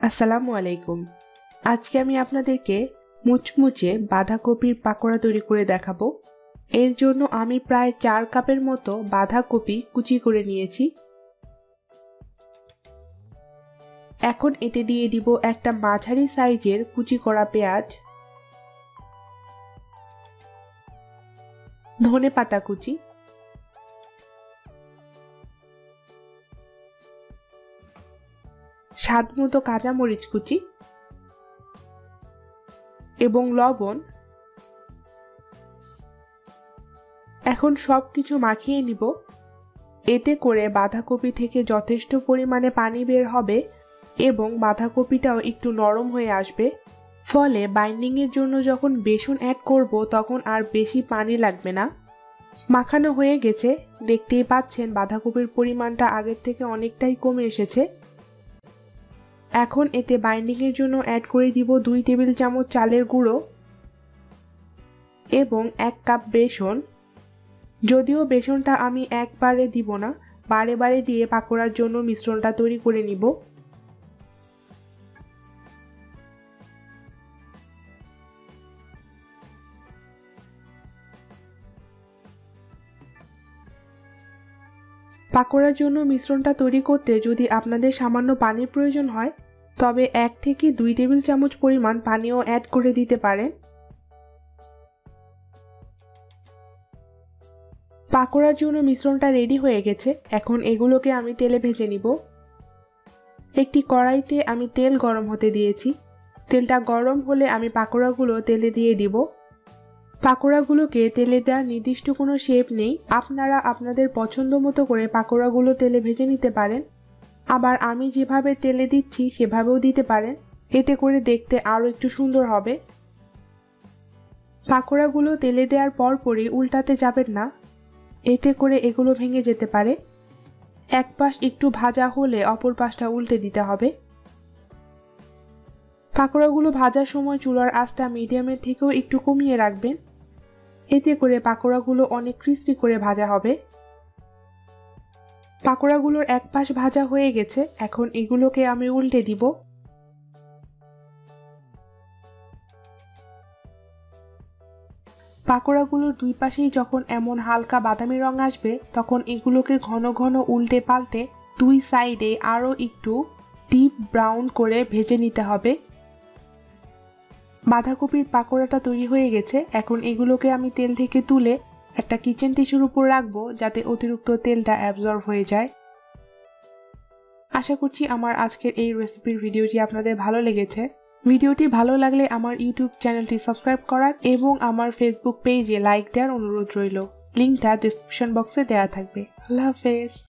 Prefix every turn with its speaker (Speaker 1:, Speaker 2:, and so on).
Speaker 1: আসসালামু আলাইকুম। আজকে আমি আপনাদেরকে মুচমুচে বাঁধাকপির পাকোড়া তৈরি করে দেখাবো। এর জন্য আমি প্রায় চার কাপের মতো বাঁধাকপি কুচি করে নিয়েছি। এখন এতে দিয়ে দিব একটা মাঝারি সাইজের কুচি করা পেঁয়াজ, ধনে পাতা কুচি স্বাদ মতো কাঁচামরিচ কুচি এবং লবণ। এখন সব কিছু মাখিয়ে নিব। এতে করে বাঁধাকপি থেকে যথেষ্ট পরিমাণে পানি বের হবে এবং বাঁধাকপিটাও একটু নরম হয়ে আসবে। ফলে বাইন্ডিংয়ের জন্য যখন বেসন অ্যাড করব তখন আর বেশি পানি লাগবে না। মাখানো হয়ে গেছে। দেখতেই পাচ্ছেন বাঁধাকপির পরিমাণটা আগের থেকে অনেকটাই কমে এসেছে। এখন এতে বাইন্ডিংয়ের জন্য অ্যাড করে দিব দুই টেবিল চামচ চালের গুঁড়ো এবং এক কাপ বেসন। যদিও বেসনটা আমি একবারে দিব না, বারে বারে দিয়ে পাকোড়ার জন্য মিশ্রণটা তৈরি করে নিব। পাকোড়ার জন্য মিশ্রণটা তৈরি করতে যদি আপনাদের সামান্য পানির প্রয়োজন হয় তবে এক থেকে দুই টেবিল চামচ পরিমাণ পানিও অ্যাড করে দিতে পারেন পাকোড়ার জন্য মিশ্রণটা রেডি হয়ে গেছে। এখন এগুলোকে আমি তেলে ভেজে নিব। একটি কড়াইতে আমি তেল গরম হতে দিয়েছি। তেলটা গরম হলে আমি পাকোড়াগুলো তেলে দিয়ে দিব। পাকোড়াগুলোকে তেলে দেওয়ার নির্দিষ্ট কোনো শেপ নেই। আপনারা আপনাদের পছন্দ মতো করে পাকোড়াগুলো তেলে ভেজে নিতে পারেন। আবার আমি যেভাবে তেলে দিচ্ছি সেভাবেও দিতে পারেন। এতে করে দেখতে আরও একটু সুন্দর হবে। পাকোড়াগুলো তেলে দেওয়ার পর পরপরই উল্টাতে যাবেন না। এতে করে এগুলো ভেঙে যেতে পারে। এক পাশ একটু ভাজা হলে অপর পাশটা উল্টে দিতে হবে। পাকোড়াগুলো ভাজার সময় চুলার আঁচটা মিডিয়ামের থেকেও একটু কমিয়ে রাখবেন। এতে করে পাকোড়াগুলো অনেক ক্রিস্পি করে ভাজা হবে। পাকোড়াগুলোর এক পাশ ভাজা হয়ে গেছে, এখন এগুলোকে আমি উল্টে দিব। পাকোড়াগুলোর দুই পাশেই যখন এমন হালকা বাদামি রং আসবে, তখন এগুলোকে ঘন ঘন উল্টে পাল্টে দুই সাইডে আরও একটু ডিপ ব্রাউন করে ভেজে নিতে হবে। বাঁধাকপির পাকোড়াটা তৈরি হয়ে গেছে, এখন এগুলোকে আমি তেল থেকে তুলে একটা কিচেন টিস্যুর উপর রাখব যাতে অতিরিক্ত তেলটা অ্যাবজর্ব হয়ে যায়। আশা করছি আমার আজকের এই রেসিপির ভিডিওটি আপনাদের ভালো লেগেছে। ভিডিওটি ভালো লাগলে আমার ইউটিউব চ্যানেলটি সাবস্ক্রাইব করার এবং আমার ফেসবুক পেজে লাইক দেওয়ার অনুরোধ রইল। লিঙ্কটা ডিসক্রিপশন বক্সে দেওয়া থাকবে। আল্লাহ হাফেজ।